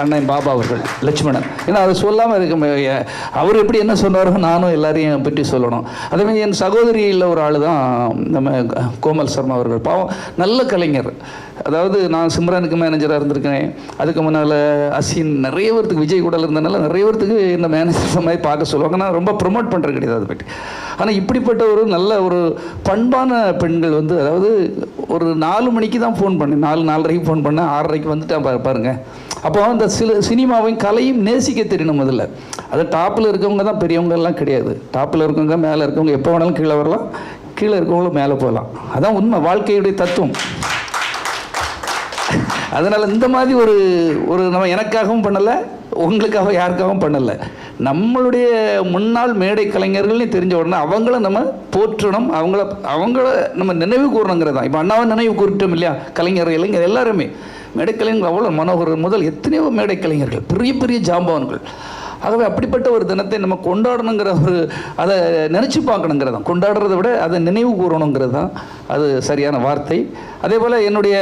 அண்ணன் பாபா அவர்கள் லட்சுமணன். ஏன்னா அதை சொல்லாமல் இருக்க அவர் எப்படி என்ன சொன்னாரோ நானும் எல்லாரையும் பற்றி சொல்லணும். அதேமாதிரி என் சகோதரியில் ஒரு ஆள் தான் நம்ம கோமல் சர்மா அவர்கள். பாவம் நல்ல கலைஞர். அதாவது நான் சிம்ரனுக்கு மேனேஜராக இருந்திருக்கேன் அதுக்கு முன்னால் அசின் நிறைய பேர்த்துக்கு விஜய் கூட இருந்தனால நிறைய பேர்த்துக்கு இந்த மேனேஜர் மாதிரி பார்க்க சொல்லுவாங்க. நான் ரொம்ப ப்ரொமோட் பண்ணுறது கிடையாது அதை பற்றி. ஆனால் இப்படிப்பட்ட ஒரு நல்ல ஒரு பண்பான பெண்கள் வந்து அதாவது ஒரு நாலு மணிக்கு தான் ஃபோன் பண்ணேன். நாலு நாலரைக்கு ஃபோன் பண்ணேன். ஆறரைக்கு வந்துட்டேன் பா- பாருங்க. அப்போ அந்த சில சினிமாவையும் கலையும் நேசிக்க தெரியணும் முதல்ல. அது டாப்பில் இருக்கவங்க தான் பெரியவங்க எல்லாம் கிடையாது. டாப்பில் இருக்கவங்க மேலே இருக்கவங்க எப்போ வேணாலும் கீழே வரலாம். கீழே இருக்கவங்களும் மேலே போகலாம். அதான் உண்மை. வாழ்க்கையுடைய தத்துவம். அதனால் இந்த மாதிரி ஒரு ஒரு நம்ம எனக்காகவும் பண்ணலை உங்களுக்காக யாருக்காகவும் பண்ணலை. நம்மளுடைய முன்னாள் மேடை கலைஞர்கள்னு தெரிஞ்ச உடனே அவங்கள நம்ம போற்றணும் அவங்கள அவங்கள நம்ம நினைவு கூறணுங்கிறது தான். இப்போ அண்ணாவை நினைவு கூறிட்டோம் இல்லையா? கலைஞர் இளைஞர் எல்லாருமே. மேடை கலைஞர்கள் அவ்வளோ மனோகர் முதல் எத்தனையோ மேடை கலைஞர்கள் பெரிய பெரிய ஜாம்பவான்கள். ஆகவே அப்படிப்பட்ட ஒரு தினத்தை நம்ம கொண்டாடணுங்கிற ஒரு அதை நினச்சி பார்க்கணுங்கிறது தான் கொண்டாடுறதை விட அதை நினைவு கூறணுங்கிறது தான் அது சரியான வார்த்தை. அதே போல் என்னுடைய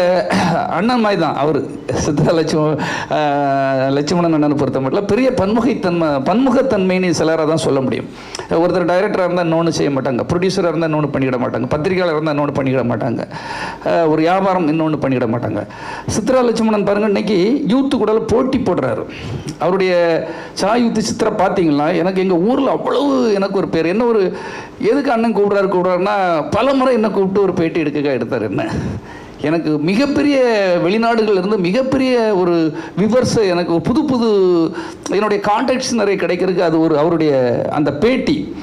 அண்ணன் மாதிரி தான் அவர். சித்ரா லட்சும லட்சுமணன் அண்ணன் பொறுத்த மட்டும் பெரிய பன்முகைத்தன்மை பன்முகத்தன்மைன்னு சிலராக தான் சொல்ல முடியும். ஒருத்தர் டைரக்டராக இருந்தால் இன்னொன்று செய்ய மாட்டாங்க. ப்ரொடியூசராக இருந்தால் இன்னொன்று பண்ணிக்கிட மாட்டாங்க. பத்திரிகையாளர் இருந்தால் இன்னொன்று பண்ணிக்கிட மாட்டாங்க. ஒரு வியாபாரம் இன்னொன்று பண்ணிக்கிட மாட்டாங்க. சித்ரா லட்சுமணன் பாருங்க இன்னைக்கு யூத்து கூட போட்டி போடுறாரு. அவருடைய சாய் யூத்து சித்திரை பார்த்தீங்களா? எனக்கு எங்கள் ஊரில் அவ்வளவு எனக்கு ஒரு பேர். என்ன ஒரு எதுக்கு அண்ணன் கூப்பிட்றாரு கூப்பிட்றாருன்னா பல முறை என்ன கூப்பிட்டு ஒரு பேட்டி எடுக்க எடுத்தார். என்ன? எனக்கு மிகப்பெரிய வெளிநாடுகள்ல இருந்து மிகப்பெரிய ஒரு விவர்ஸை எனக்கு புது புது என்னுடைய கான்டாக்ட்ஸ் நிறைய கிடைக்கிறதுக்கு அது ஒரு அவருடைய அந்த பேட்டி.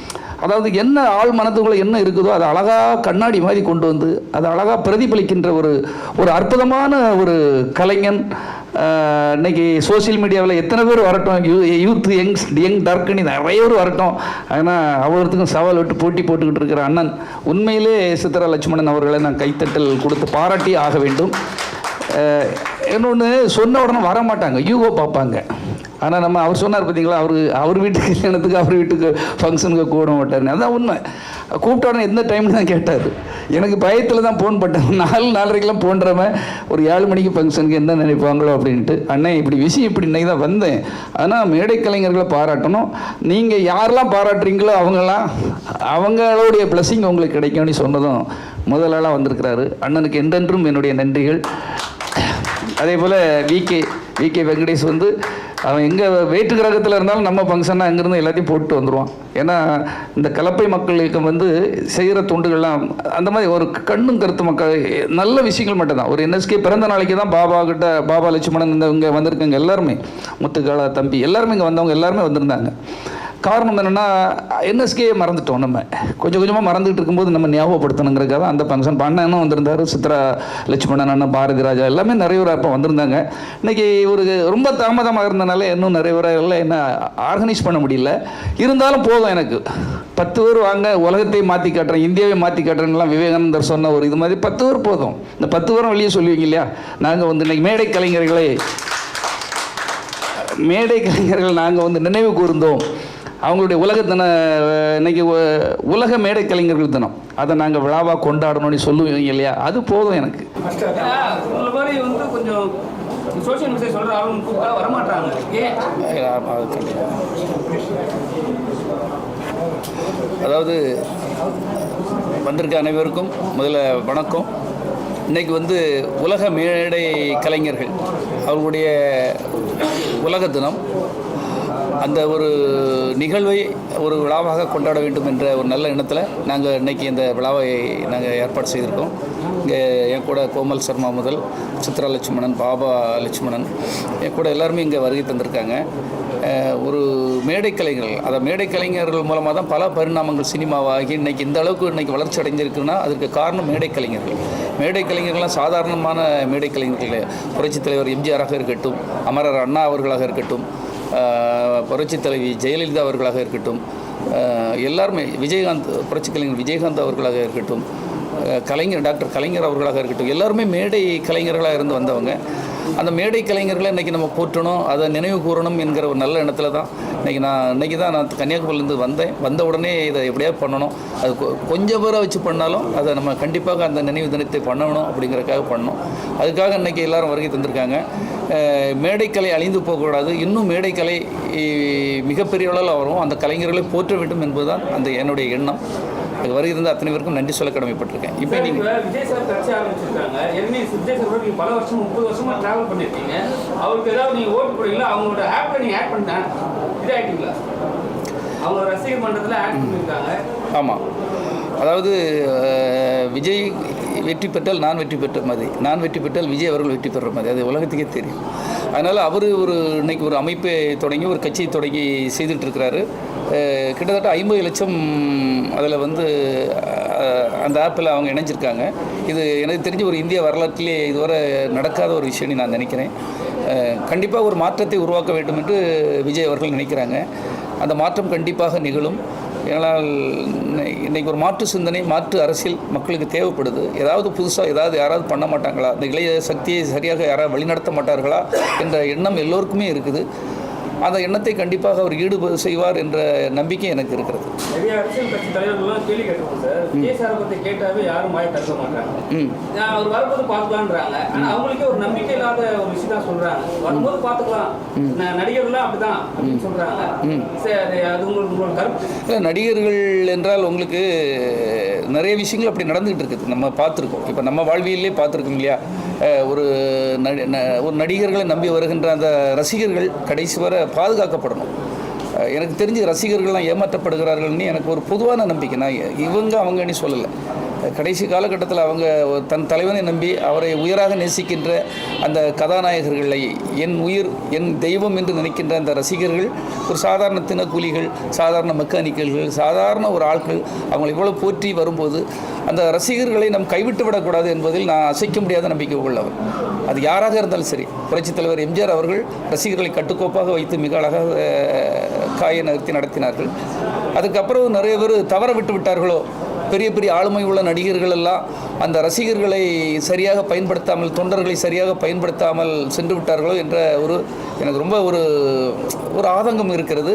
அதாவது என்ன ஆள் மனதுக்குள்ள என்ன இருக்குதோ அதை அழகாக கண்ணாடி மாதிரி கொண்டு வந்து அதை அழகாக பிரதிபலிக்கின்ற ஒரு ஒரு அற்புதமான ஒரு கலைஞன் இன்னைக்கு சோஷியல் மீடியாவில் எத்தனை பேர் வரட்டும் யூ யூத் யங்ஸ் யங் டார்க்குன்னு நிறைய பேர் வரட்டும். ஆனால் அவர்களுக்கும் சவால் விட்டு போட்டி போட்டுக்கிட்டு இருக்கிற அண்ணன் உண்மையிலே சித்ரா லட்சுமணன் அவர்களை நான் கைத்தட்டல் கொடுத்து பாராட்டி ஆக வேண்டும். இன்னொன்று சொன்ன உடனே வர மாட்டாங்க யூகோ பார்ப்பாங்க. ஆனால் நம்ம அவர் சொன்னார் பார்த்தீங்களா அவர் அவர் வீட்டுக்கு கல்யாணத்துக்கு அவர் வீட்டுக்கு ஃபங்க்ஷனுக்கு கூட மாட்டார் அதான் உண்மை. கூப்பிட்ட உடனே எந்த டைம்னு தான் கேட்டார். எனக்கு பயத்தில் தான் ஃபோன் பண்ணேன் நாலு நாலரைக்கெல்லாம் போன்றவன் ஒரு ஏழு மணிக்கு ஃபங்க்ஷனுக்கு என்ன நினைப்பாங்களோ அப்படின்ட்டு. அண்ணே இப்படி விஷயம் இப்படி தான் வந்தேன். ஆனால் மேடை கலைஞர்களை பாராட்டணும். நீங்கள் யாரெல்லாம் பாராட்டுறீங்களோ அவங்கெல்லாம் அவங்களுடைய பிளஸிங் உங்களுக்கு கிடைக்கும்னு சொன்னதும் முதலாளாக வந்திருக்கிறாரு. அண்ணனுக்கு என்றென்றும் என்னுடைய நன்றிகள். அதே போல் V K V K Venkatesh வந்து அவன் எங்கே வேற்று கிரகத்தில் இருந்தாலும் நம்ம ஃபங்க்ஷனாக அங்கேருந்து எல்லாத்தையும் போட்டு வந்துடுவான் ஏன்னா இந்த கலப்பை மக்கள் இயக்கம் வந்து செய்கிற தொண்டுகள்லாம் அந்த மாதிரி ஒரு கண்ணும் கருத்து மக்கள் நல்ல விஷயங்கள் மட்டும்தான். ஒரு என்எஸ்கே பிறந்த நாளைக்கு தான் பாபா கிட்ட பாபா லட்சுமணன் இந்த இங்கே வந்திருக்காங்க எல்லாருமே முத்துக்காலா தம்பி எல்லாருமே இங்கே வந்தவங்க எல்லாருமே வந்திருந்தாங்க. காரணம் என்னென்னா என்எஸ்கே மறந்துட்டோம் நம்ம. கொஞ்சம் கொஞ்சமாக மறந்துட்டு இருக்கும்போது நம்ம ஞாபகப்படுத்தணுங்கிறக்காக தான் அந்த ஃபங்க்ஷன் பண்ணனும் வந்திருந்தாரு சித்ரா லட்சுமணன் அண்ணன் பாரதி ராஜா எல்லாமே நிறைய பேர் அப்போ வந்திருந்தாங்க. இன்னைக்கு ஒரு ரொம்ப தாமதமாக இருந்தனால இன்னும் நிறைய பேரால் என்ன ஆர்கனைஸ் பண்ண முடியல. இருந்தாலும் போதும் எனக்கு. பத்து பேர் வாங்க உலகத்தை மாற்றி காட்டுறேன் இந்தியாவை மாற்றி காட்டுறேன்லாம் விவேகானந்தர் சொன்ன ஒரு இது மாதிரி பத்து பேர் போதும். இந்த பத்து பேரும் வெளியே சொல்லுவீங்க இல்லையா? நாங்கள் வந்து இன்னைக்கு மேடை கலைஞர்களை மேடை கலைஞர்கள் நாங்கள் வந்து நினைவு கூர்ந்தோம். அவங்களுடைய உலக தின இன்னைக்கு உலக மேடை கலைஞர்கள் தினம். அதை நாங்கள் விழாவாக கொண்டாடணும்னு சொல்லுவீங்க இல்லையா? அது போதும் எனக்கு. கொஞ்சம் அதாவது வந்திருக்க அனைவருக்கும் முதல்ல வணக்கம். இன்னைக்கு வந்து உலக மேடை கலைஞர்கள் அவர்களுடைய உலக தினம். அந்த ஒரு நிகழ்வை ஒரு விழாவாக கொண்டாட வேண்டும் என்ற ஒரு நல்ல எண்ணத்தில் நாங்கள் இன்றைக்கி இந்த விழாவை நாங்கள் ஏற்பாடு செய்திருக்கோம். இங்கே என் கூட கோமல் சர்மா முதல் சித்ரா லட்சுமணன் பாபா லட்சுமணன் என் கூட எல்லாருமே இங்கே வருகை தந்திருக்காங்க. ஒரு மேடை கலைஞர்கள் அந்த மேடை கலைஞர்கள் மூலமாக தான் பல பரிணாமங்கள் சினிமாவாகி இன்னைக்கு இந்த அளவுக்கு இன்னைக்கு வளர்ச்சி அடைஞ்சிருக்குன்னா அதற்கு காரணம் மேடை கலைஞர்கள் மேடை கலைஞர்கள்லாம் சாதாரணமான மேடை கலைஞர்கள் புரட்சித் தலைவர் எம்ஜிஆராக இருக்கட்டும் அமரர் அண்ணா அவர்களாக இருக்கட்டும் புரட்சி தலைவி ஜெயலலிதா அவர்களாக இருக்கட்டும் எல்லாருமே விஜயகாந்த் புரட்சி கலைஞர் விஜயகாந்த் அவர்களாக இருக்கட்டும் கலைஞர் டாக்டர் கலைஞர் அவர்களாக இருக்கட்டும் எல்லாருமே மேடை கலைஞர்களாக இருந்து வந்தவங்க. அந்த மேடை கலைஞர்களை இன்றைக்கி நம்ம போற்றணும் அதை நினைவு கூறணும் என்கிற ஒரு நல்ல எண்ணத்தில் தான் இன்றைக்கி நான் இன்றைக்கி தான் நான் கன்னியாகுமரியிலேருந்து வந்தேன். வந்த உடனே இதை எப்படியாவது பண்ணணும். அது கொ- கொஞ்சம் பேரை வச்சு பண்ணாலும் அதை நம்ம கண்டிப்பாக அந்த நினைவு தினத்தை பண்ணணும் அப்படிங்கிறக்காக பண்ணோம் அதுக்காக இன்றைக்கி எல்லாரும் வருகை தந்திருக்காங்க. மேடைக்கலை அழிந்து போகக்கூடாது. இன்னும் மேடைக்கலை மிகப்பெரிய அளவில் வரும். அந்த கலைஞர்களை போற்ற வேண்டும் என்பதுதான் அந்த என்னுடைய எண்ணம். அது வருகை இருந்த அத்தனை பேருக்கும் நன்றி சொல்ல கடமைப்பட்டிருக்கேன். இப்போ நீங்கள் விஜய் சார் கட்சி ஆரம்பிச்சிருக்காங்க. ஏற்கனவே விஜய் சார் கூட நீங்க பல வருஷம் முப்பது வருஷமா டிராவல் பண்ணிருக்கீங்க. அவருக்கு ஏதாவது நீங்க ஓட்டு போடுறீங்களா அவங்களோட ஆப்ல நீங்க ஆட் பண்ண இதாயிட்டீங்களா அவங்க ரசிகர் மன்றத்தில் ஆட் பண்ணிருக்காங்க. ஆமாம் அதாவது விஜய் வெற்றி பெற்றால் நான் வெற்றி பெற்ற மாதிரி. நான் வெற்றி பெற்றால் விஜய் அவர்கள் வெற்றி பெற்ற மாதிரி. அது உலகத்துக்கே தெரியும். அதனால் அவர் ஒரு இன்னைக்கு ஒரு அமைப்பை தொடங்கி ஒரு கட்சியை தொடங்கி செய்துட்டு இருக்கிறாரு. கிட்டத்தட்ட ஐம்பது லட்சம் அதில் வந்து அந்த ஆப்பில் அவங்க இணைஞ்சிருக்காங்க. இது எனக்கு தெரிஞ்ச ஒரு இந்திய வரலாற்றிலே இதுவரை நடக்காத ஒரு விஷயம்னு நான் நினைக்கிறேன். கண்டிப்பாக ஒரு மாற்றத்தை உருவாக்க வேண்டும் என்று விஜய் அவர்கள் நினைக்கிறாங்க. அந்த மாற்றம் கண்டிப்பாக நிகழும். ஏனால் இன்றைக்கி ஒரு மாற்று சிந்தனை மாற்று அரசியல் மக்களுக்கு தேவைப்படுது. ஏதாவது புதுசாக ஏதாவது யாராவது பண்ண மாட்டாங்களா? இந்த இளைய சக்தியை சரியாக யாராவது வழிநடத்த மாட்டார்களா? என்ற எண்ணம் எல்லோருக்குமே இருக்குது. அந்த எண்ணத்தை கண்டிப்பாக அவர் ஈடுபடு செய்வார் என்ற நம்பிக்கை எனக்கு இருக்கிறது. நடிகர்கள் என்றால் உங்களுக்கு நிறைய விஷயங்கள் அப்படி நடந்துகிட்டு இருக்குது. நம்ம பார்த்துருக்கோம். இப்போ நம்ம வாழ்வியல்லே பார்த்துருக்கோம் இல்லையா? ஒரு ஒரு நடிகர்களை நம்பி வருகின்ற அந்த ரசிகர்கள் கடைசி வரை பாதுகாக்கப்படணும். எனக்கு தெரிஞ்சு ரசிகர்கள்லாம் ஏமாற்றப்படுகிறார்கள்னு எனக்கு ஒரு பொதுவான நம்பிக்கை. நான் இவங்க அவங்கன்னு சொல்லலை. கடைசி காலகட்டத்தில் அவங்க தன் தலைவனை நம்பி அவரை உயராக நேசிக்கின்ற அந்த கதாநாயகர்களை என் உயிர் என் தெய்வம் என்று நினைக்கின்ற அந்த ரசிகர்கள் ஒரு சாதாரண தினக்கூலிகள் சாதாரண மெக்கானிக்கல்கள் சாதாரண ஒரு ஆட்கள் அவங்களை இவ்வளோ போற்றி வரும்போது அந்த ரசிகர்களை நம் கைவிட்டு விடக்கூடாது என்பதில் நான் அசைக்க முடியாத நம்பிக்கை உள்ளவர். அது யாராக இருந்தாலும் சரி புரட்சித் தலைவர் எம்ஜிஆர் அவர்கள் ரசிகர்களை கட்டுக்கோப்பாக வைத்து மிக அழகாக காய நிறுத்தி நகர்த்தி நடத்தினார்கள். அதுக்கப்புறம் நிறைய பேர் தவற விட்டு விட்டார்களோ பெரிய பெரிய ஆளுமை உள்ள நடிகர்கள் எல்லாம் அந்த ரசிகர்களை சரியாக பயன்படுத்தாமல் தொண்டர்களை சரியாக பயன்படுத்தாமல் சென்று விட்டார்களோ என்ற ஒரு எனக்கு ரொம்ப ஒரு ஒரு ஆதங்கம் இருக்கிறது.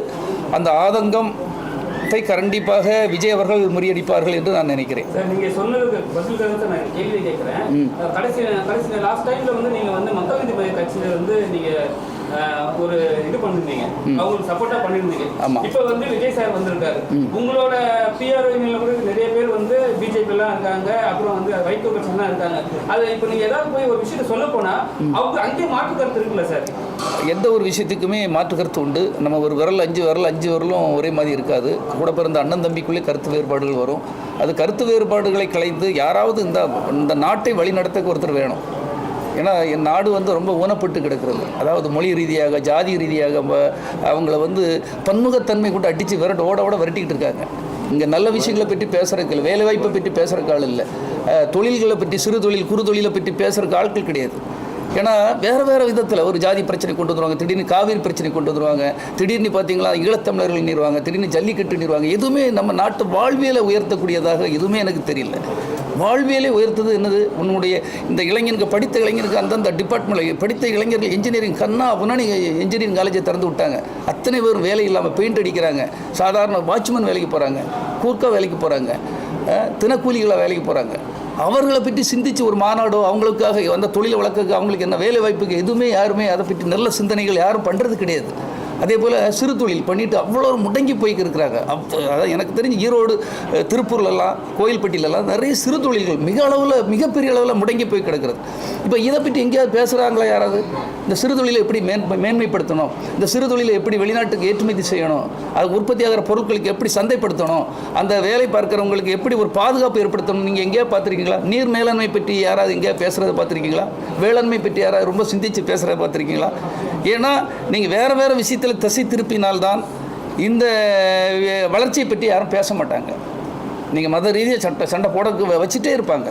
அந்த ஆதங்கத்தை கண்டிப்பாக விஜய் அவர்கள் முறியடிப்பார்கள் என்று நான் நினைக்கிறேன். சார் நீங்க சொன்னதுக்கு பதில் தான் நான் கேள்வி கேட்கிறேன். கடைசி கடைசி லாஸ்ட் டைம்ல வந்து நீங்க வந்து மக்கள் நீதி மைய கட்சியில வந்து நீங்க அஹ், ஒரு இது பண்ணிருந்தீங்க. அவங்களுக்கு சப்போர்ட்டா பண்ணிருந்தீங்க. இப்போ வந்து விஜய் சார் வந்திருக்காரு. உங்களோட பிஆர்ஓ கூட நிறைய பேர் வந்து பிஜேபி எல்லாம் இருக்காங்க. அப்புறம் வந்து வைகோ கட்சிலாம் இருக்காங்க. அது இப்போ நீங்க ஏதாவது போய் ஒரு விஷயத்த சொல்ல போனா அவங்க அங்கேயே மாற்று கருத்து இருக்குல்ல சார்? எந்த ஒரு விஷயத்துக்குமே மாற்று கருத்து உண்டு. நம்ம ஒரு விரல் அஞ்சு விரல் அஞ்சு விரலும் ஒரே மாதிரி இருக்காது. கூட பிறந்த அண்ணன் தம்பிக்குள்ளே கருத்து வேறுபாடுகள் வரும். அது கருத்து வேறுபாடுகளை கலைந்து யாராவது இந்த இந்த நாட்டை வழிநடத்த ஒருத்தர் வேணும். ஏன்னா என் நாடு வந்து ரொம்ப ஊனப்பட்டு கிடக்கிறது. அதாவது மொழி ரீதியாக ஜாதி ரீதியாக அவங்கள வந்து பன்முகத்தன்மை கொண்டு அடித்து விரட்டு ஓட ஓட விரட்டிக்கிட்டு இருக்காங்க. இங்கே நல்ல விஷயங்களை பற்றி பேசுகிறக்கு இல்லை வேலைவாய்ப்பை பற்றி பேசுகிறக்கு ஆள் இல்லை. தொழில்களை பற்றி சிறு தொழில் குறு தொழிலை பற்றி பேசுகிறக்கு ஆட்கள் கிடையாது. ஏன்னா வேறு வேறு விதத்தில் ஒரு ஜாதி பிரச்சனை கொண்டு வந்துருவாங்க திடீர்னு காவிரி பிரச்சனை கொண்டு வந்துருவாங்க திடீர்னு பார்த்தீங்களா ஈழத்தமிழர்கள் நிறுவாங்க திடீர்னு ஜல்லிக்கட்டு நிறுவாங்க எதுவுமே நம்ம நாட்டு வாழ்வியலை உயர்த்தக்கூடியதாக எதுவுமே எனக்கு தெரியல. வாழ்வியலை உயர்த்தது என்னது? உன்னுடைய இந்த இளைஞனுக்கு படித்த இளைஞனுக்கு அந்தந்த டிபார்ட்மெண்ட்டில் படித்த இளைஞர்கள் இன்ஜினியரிங் கண்ணா முன்னாடி இன்ஜினியரிங் காலேஜை திறந்து விட்டாங்க. அத்தனை பேரும் வேலை இல்லாமல் பெயிண்ட் அடிக்கிறாங்க. சாதாரண வாட்ச்மேன் வேலைக்கு போகிறாங்க கூர்க்கா வேலைக்கு போகிறாங்க தினக்கூலிகளாக வேலைக்கு போகிறாங்க அவர்களை பற்றி சிந்திச்சு ஒரு மாநாடோ அவங்களுக்காக அந்த தொழில் வழக்குக்கு அவங்களுக்கு என்ன வேலை வாய்ப்புக்கு எதுவுமே யாருமே அதை பற்றி நல்ல சிந்தனைகள் யாரும் பண்ணுறது கிடையாது. அதே போல் சிறு தொழில் பண்ணிட்டு அவ்வளோ முடங்கி போய்க்கு இருக்கிறாங்க அப்போ அதான் எனக்கு தெரிஞ்சு ஈரோடு திருப்பூர்லலாம் கோயில்பட்டியிலலாம் நிறைய சிறு தொழில்கள் மிக அளவில் மிகப்பெரிய அளவில் முடங்கி போய் கிடக்கிறது. இப்போ இதை பற்றி எங்கேயாவது பேசுகிறாங்களா யாராவது? இந்த சிறு தொழிலை எப்படி மேன் மேன்மைப்படுத்தணும்? இந்த சிறு தொழிலை எப்படி வெளிநாட்டுக்கு ஏற்றுமதி செய்யணும்? அது உற்பத்தி ஆகிற பொருட்களுக்கு எப்படி சந்தைப்படுத்தணும்? அந்த வேலை பார்க்குறவங்களுக்கு எப்படி ஒரு பாதுகாப்பு ஏற்படுத்தணும்? நீங்கள் எங்கேயா பார்த்துருக்கீங்களா? நீர் மேலாண்மை பற்றி யாராவது எங்கேயா பேசுகிறத பார்த்துருக்கீங்களா? வேளாண்மை பற்றி யாராவது ரொம்ப சிந்தித்து பேசுகிறத பார்த்துருக்கீங்களா? ஏன்னா நீங்கள் வேறு வேறு விஷயத்தில் திசை திருப்பினால்தான் இந்த வளர்ச்சியை பற்றி யாரும் பேச மாட்டாங்க. நீங்கள் மத ரீதியாக சண்டை சண்டை போட வச்சுட்டே இருப்பாங்க.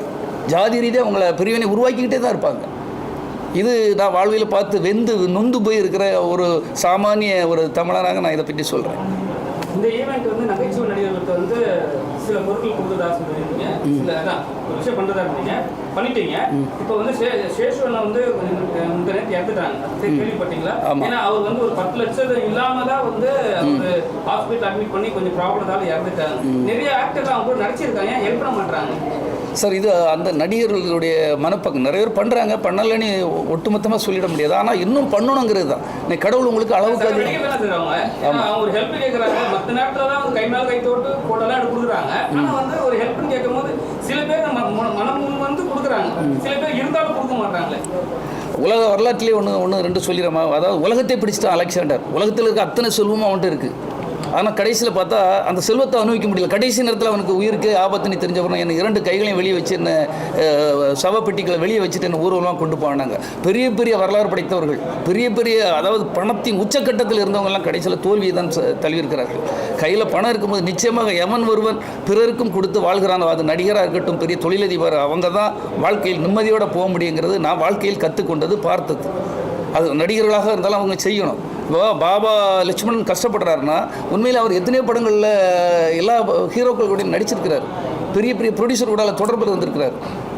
ஜாதி ரீதியாக உங்களை பிரிவினை உருவாக்கிக்கிட்டே தான் இருப்பாங்க. இது நான் வாழ்வில் பார்த்து வெந்து நொந்து போய் இருக்கிற ஒரு சாமானிய ஒரு தமிழனாக நான் இதை பற்றி சொல்கிறேன் இந்த ஈவெண்ட் வந்து நகைச்சுவை நடிகர்களுக்கு வந்து சில பொருட்கள் கொடுத்ததா சொல்லியிருந்தீங்க. சில அதான் ஒரு விஷயம் பண்றதா இருந்தீங்க. பண்ணிட்டீங்க. இப்போ வந்து சேஷுவனை வந்து இந்த நேரத்தை இறந்துட்டாங்க. கேள்விப்பட்டீங்களா. ஏன்னா அவர் வந்து ஒரு பத்து லட்சம் இல்லாம தான் வந்து ஹாஸ்பிட்டல் அட்மிட் பண்ணி கொஞ்சம் ப்ராப்ளத்தால இறந்துட்டாங்க நிறைய ஆக்டர் அவங்க கூட நடிச்சிருக்காங்க ஹெல்ப் பண்ண மாட்டாங்க சார் இது அந்த நடிகர்களுடைய மனப்பக்கம் நிறைய பேர் பண்ணுறாங்க பண்ணலைன்னு ஒட்டுமொத்தமாக சொல்லிட முடியாது. ஆனால் இன்னும் பண்ணணுங்கிறது தான். கடவுள் உங்களுக்கு அளவுக்கு சார், அதிகம் நடிகர் தானே சார் அவங்க. ஏன்னா அவங்க ஒரு ஹெல்ப் கேட்கறாங்க மற்ற நேரத்துல தான் அவங்க கை மேல கை தோட்டு போட்டோலாம் எடுத்து கொடுக்குறாங்க. ஆனா வந்து ஒரு ஹெல்ப்னு கேட்கும்போது சில பேர் நம்ம மன- மனம் முன் வந்து கொடுக்குறாங்க. சில பேர் இருந்தாலும் கொடுக்க மாட்டாங்களே. உலக வரலாற்றிலே ஒன்று ஒன்று ரெண்டு சொல்லிடுறோமா அதாவது உலகத்தை பிடிச்சிட்டான் அலெக்சாண்டர். உலகத்தில் இருக்க அத்தனை செல்வமும் அவன்கிட்ட இருக்குது ஆனால் கடைசியில் பார்த்தா அந்த செல்வத்தை அனுபவிக்க முடியல. கடைசி நேரத்தில் அவனுக்கு உயிருக்கு ஆபத்துன்னு தெரிஞ்சவரும் என்ன இரண்டு கைகளையும் வெளியே வச்சு என்ன சவப்பெட்டிகளை வெளியே வச்சுட்டு என்ன ஊர்வலமாக கொண்டு போனாங்க. பெரிய பெரிய வரலாறு படைத்தவர்கள் பெரிய பெரிய அதாவது பணத்தின் உச்சக்கட்டத்தில் இருந்தவங்கெல்லாம் கடைசியில் தோல்வியை தான் ச- தழுவியிருக்கிறார்கள். கையில் பணம் இருக்கும்போது நிச்சயமாக எவன் ஒருவன் பிறருக்கும் கொடுத்து வாழ்கிறான் அது நடிகராக இருக்கட்டும் பெரிய தொழிலதிபர் அவங்க தான் வாழ்க்கையில் நிம்மதியோடு போக முடியுங்கிறது நான் வாழ்க்கையில் கற்றுக்கொண்டது பார்த்தது. அது நடிகர்களாக இருந்தாலும் அவங்க செய்யணும். இப்போ பாபா லட்சுமணன் கஷ்டப்படுறாருன்னா உண்மையில் அவர் எத்தனையோ படங்களில் எல்லா ஹீரோக்கள் கூட நடிச்சிருக்கிறார். பெரிய பெரிய ப்ரொடியூசர் கூட தொடர்பில் வந்திருக்கிறார்.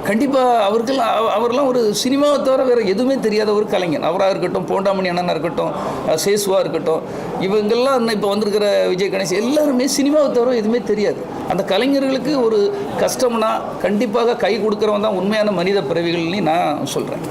கண்டிப்பாக அவருக்கெல்லாம் அவர்லாம் ஒரு சினிமாவை தவிர வேறு எதுவுமே தெரியாத ஒரு கலைஞன் அவராக இருக்கட்டும் போண்டாமணி அண்ணனாக இருக்கட்டும் சேசுவாக இருக்கட்டும் இவங்கெல்லாம் இன்னும் இப்போ வந்திருக்கிற விஜய் கணேஷ் எல்லாருமே சினிமாவை தவிர எதுவுமே தெரியாது. அந்த கலைஞர்களுக்கு ஒரு கஷ்டம்னா கண்டிப்பாக கை கொடுக்குறவன் தான் உண்மையான மனித பிறவிகள்னு நான் சொல்கிறேன்